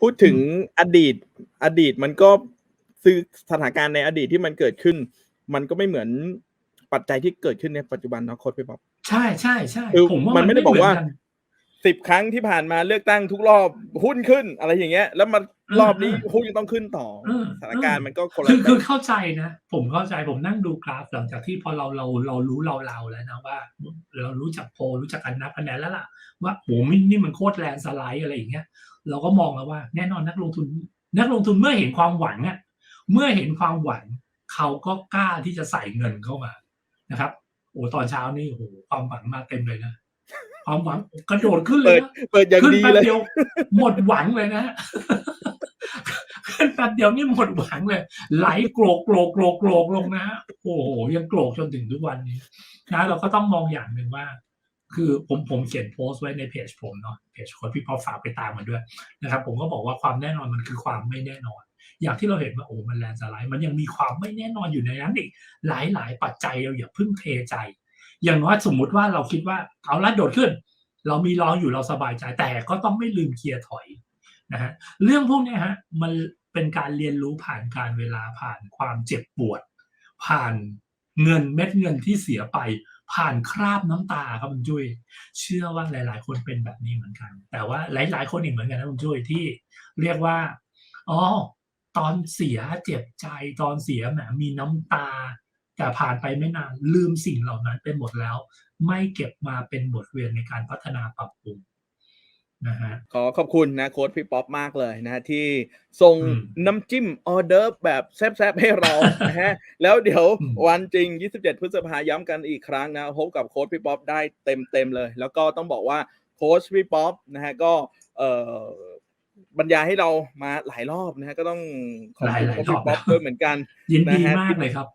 พูดถึงอดีตอดีตมันก็คือสถานการณ์ในอดีตที่มันเกิดขึ้น มันก็ไม่เหมือนปัจจัยที่เกิดขึ้นในปัจจุบันเนาะโค้ชพี่ป๊อปใช่ใช่ใช่คือผมว่ามัมันไม่ได้บอกว่าเหนนสิบครั้งที่ผ่านมาเลือกตั้งทุกรอบหุ้นขึ้นอะไรอย่างเงี้ย แล้วมัน รอบนี้หุ้นยังต้องขึ้นต่อเออสถานการณ์มันก็คนละคือคือแบบเข้าใจนะ ผมเข้าใจผมนั่งดูกราฟหลังจากที่พอเราเราเรารู้เราเราแล้วนะว่า เรารู้จักโพลรู้จักการนับคะแนนแล้วล่ะ ว่าโหมันนี่มันโคตรแลนด์สไลด์อะไรอย่างเงี้ยเราก็มองแล้วว่า แน่นอนนักลงทุน นักลงทุนเมื่อเห็นความหวังอะเมื่อเห็นความหวัง เขาก็กล้าที่จะใส่เงินเข้ามานะครับโอ้ตอนเช้านี่โอ้โหความหวังมาเต็มเลยนะความหวังกระโดดขึ้นเลเปิยดนะเปิดอย่างขึ้นดีแป๊บเลยเดียวหมดหวังเลยนะขึ้ นแป๊บเดียวนี่หมดหวังเลย ไหลโกรกโกรกโกรกโกรกลงนะโอ้โหยังโกรกจนถึงทุกวันนี้นะเราก็ต้องมองอย่างหนึ่งว่า คือผมผมเขียนโพสต์ไว้ในเพจผมเนาะเพจคนพี่พอฝากไปตามมันด้วยนะครับ ผมก็บอกว่าความแน่นอนมันคือความไม่แน่นอน อย่างที่เราเห็นว่าโอ้มันแลนด์สไลด์มันยังมีความไม่แน่นอนอยู่ในนั้นอีกหลายหลายปัจจัยเราอย่าเพิ่งเทใจ อย่างน้อยสมมุติว่าเราคิดว่าเอาละโดดขึ้น เรามีรองอยู่เราสบายใจแต่ก็ต้องไม่ลืมเคลียร์ถอยนะฮะเรื่องพวกนี้ฮะมัน เป็นการเรียนรู้ผ่านการเวลาผ่านความเจ็บปวด ผ่านเงินเม็ดเงินที่เสียไป ผ่านคราบน้ำตาครับคุณจุ้ยเชื่อว่าหลาย ๆ คนเป็นแบบนี้เหมือนกัน แต่ว่าหลาย ๆ คนอีกเหมือนกันนะคุณจุ้ยที่เรียกว่าอ๋อตอนเสียเจ็บใจตอนเสียแหมมีน้ำตา แต่ผ่านไปไม่นานลืมสิ่งเหล่านั้นไปหมดแล้ว ไม่เก็บมาเป็นบทเรียนในการพัฒนาปรับปรุง นะฮะขอขอบคุณนะโค้ชพี่ป๊อปมากเลยนะที่ส่งอืมน้ำจิ้มออเดอร์ฟแบบแซ่บๆ ให้เรานะฮะแล้วเดี๋ยวอืมวันจริง 27 พฤษภาย้ำกันอีกครั้งนะพบกับโค้ชพี่ป๊อปได้เต็มๆเลย แล้วก็ต้องบอกว่าโค้ชพี่ป๊อปนะฮะก็เอ่อบรรยายให้เรามาหลายรอบนะฮะก็ต้องขอบคุณหลายๆโค้ชพี่ป๊อปรอบด้วยเหมือนกันยินดีนะฮะมากเลยครับ